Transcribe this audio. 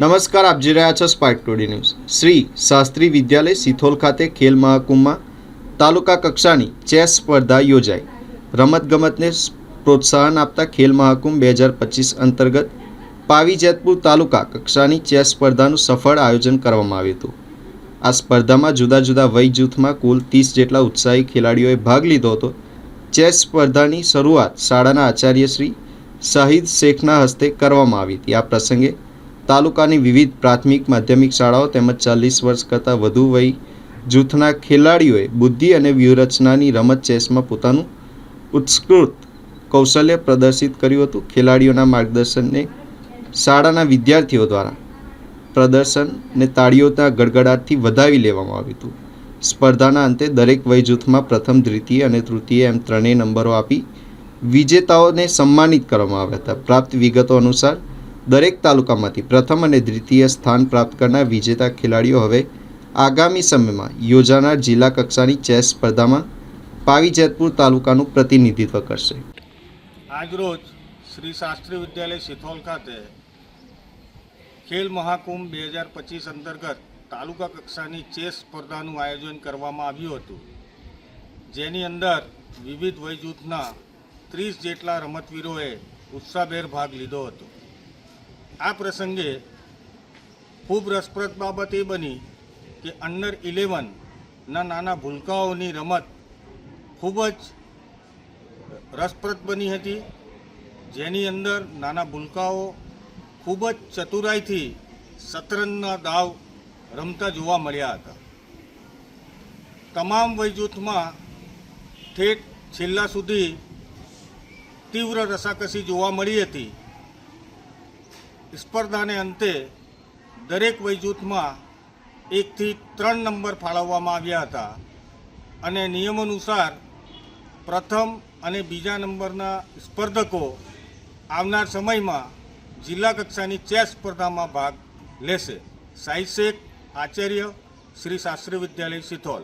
નમસ્કાર, આપ જોઈ રહ્યા છો spark today news. Shri Shastri Vidyalaya Sithol ખાતે ખેલ મહાકુંભમાં તાલુકા કક્ષાની ચેસ સ્પર્ધા યોજાઈ. રમતગમતને પ્રોત્સાહન આપતા ખેલ મહાકુંભ બે હજાર પચીસ અંતર્ગત પાવી જેતપુર તાલુકા કક્ષાની ચેસ સ્પર્ધાનું સફળ આયોજન કરવામાં આવ્યું હતું. આ સ્પર્ધામાં જુદા જુદા વય જૂથમાં કુલ ત્રીસ જેટલા ઉત્સાહી ખેલાડીઓએ ભાગ લીધો હતો. ચેસ સ્પર્ધાની શરૂઆત શાળાના આચાર્ય શ્રી શાહિદ શેખના હસ્તે કરવામાં આવી હતી. આ પ્રસંગે તાલુકાની વિવિધ પ્રાથમિક માધ્યમિક શાળાઓ તેમજ ચાલીસ વર્ષ કરતાં વધુ વય જૂથના ખેલાડીઓએ બુદ્ધિ અને વ્યૂહરચનાની રમત ચેસમાં પોતાનું ઉત્કૃત કૌશલ્ય પ્રદર્શિત કર્યું હતું. ખેલાડીઓના માર્ગદર્શનને શાળાના વિદ્યાર્થીઓ દ્વારા પ્રદર્શનને તાળીઓના ગડગડાટથી વધાવી લેવામાં આવ્યું હતું. સ્પર્ધાના અંતે દરેક વય જૂથમાં પ્રથમ, દ્વિતીય અને તૃતીય એમ ત્રણેય નંબરો આપી વિજેતાઓને સન્માનિત કરવામાં આવ્યા હતા. પ્રાપ્ત વિગતો અનુસાર દરેક તાલુકામાંથી પ્રથમ અને દ્વિતીય સ્થાન પ્રાપ્ત કરનાર વિજેતા ખેલાડીઓ હવે આગામી સમયમાં યોજાનાર જિલ્લા કક્ષાની ચેસ સ્પર્ધામાં પાવી જેતપુર તાલુકાનું પ્રતિનિધિત્વ કરશે. આજરોજ શ્રી શાસ્ત્રી વિદ્યાલય સિથોલ ખાતે ખેલ મહાકુંભ બે હજાર પચીસ અંતર્ગત તાલુકા કક્ષાની ચેસ સ્પર્ધાનું આયોજન કરવામાં આવ્યું હતું. જેની અંદર વિવિધ વય જૂથના ત્રીસ જેટલા રમતવીરોએ ઉત્સાહભેર ભાગ લીધો હતો. આ પ્રસંગે ખૂબ રસપ્રદ બાબત એ બની કે અંડર ઇલેવનના નાના ભૂલકાઓની રમત ખૂબ જ રસપ્રદ બની હતી. જેની અંદર નાના ભૂલકાઓ ખૂબ જ ચતુરાઈથી શતરંજના દાવ રમતા જોવા મળ્યા હતા. તમામ વયજૂથમાં ઠેઠ છેલ્લા સુધી તીવ્ર રસાકસી જોવા મળી હતી. સ્પર્ધાને અંતે દરેક વયજૂથમાં એકથી ત્રણ નંબર ફાળવવામાં આવ્યા હતા. અને નિયમ અનુસાર પ્રથમ અને બીજા નંબરના સ્પર્ધકો આવનાર સમયમાં જિલ્લા કક્ષાની ચેસ સ્પર્ધામાં ભાગ લેશે. સાઈ આચાર્ય શ્રી શાસ્ત્રી વિદ્યાલય સિથોલ